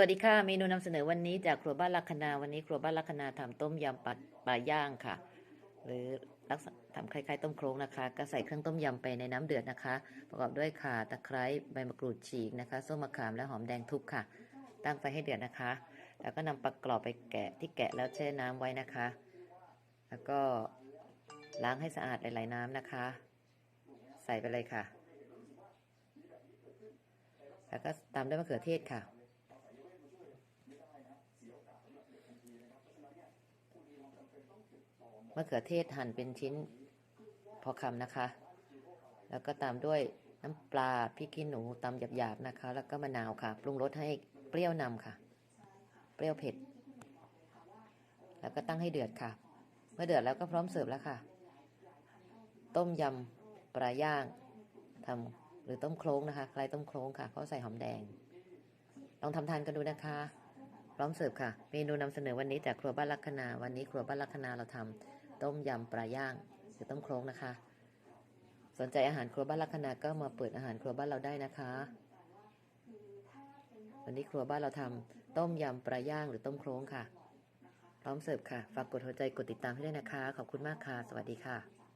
วัสดีค่ะ เมนูนำเสนอวันนี้จากครัวบ้านลัคนาวันนี้ครัวบ้านลัคนาทำต้มยำปลาปลาย่างค่ะ หรือลักษณะทำคล้ายๆต้มโครงนะคะ ก็ใส่เครื่องต้มยำไปในน้ำเดือดนะคะ ประกอบด้วยข่าตะไคร้ใบมะกรูดฉีกนะคะส้มมะขามและหอมแดงทุบค่ะ ตั้งไฟให้เดือดนะคะ แล้วก็นำปลากรอบไปแกะที่แกะแล้วแช่น้ำไว้นะคะ แล้วก็ล้างให้สะอาดหลายๆน้ำนะคะ ใส่ไปเลยค่ะ แล้วก็ตามด้วยมะเขือเทศค่ะ มะเขือเทศหั่นเป็นชิ้นพอคำนะคะ แล้วก็ตามด้วยน้ำปลาพริกขี้หนูตำหยาบๆนะคะ แล้วก็มะนาวค่ะ ปรุงรสให้เปรี้ยวนำค่ะ เปรี้ยวเผ็ด แล้วก็ตั้งให้เดือดค่ะ เมื่อเดือดแล้วก็พร้อมเสิร์ฟแล้วค่ะ ต้มยำปลาย่างทำหรือต้มโครงนะคะ ใคล้ายต้มโครงค่ะเพราใส่หอมแดง ลองทำทานกันดูนะคะ พร้อมเสิร์ฟค่ะ เมนูนำเสนอวันนี้จากครัวบ้านลัคนา วันนี้ครัวบ้านลัคนาเราทำต้มยำปลาย่างหรือต้มโครงนะคะ สนใจอาหารครัวบ้านลัคนาก็มาเปิดอาหารครัวบ้านเราได้นะคะ วันนี้ครัวบ้านเราทำต้มยำปลาย่างหรือต้มโครงค่ะ พร้อมเสิร์ฟค่ะ ฝากกดหัวใจกดติดตามให้ด้วยนะคะ ขอบคุณมากค่ะ สวัสดีค่ะ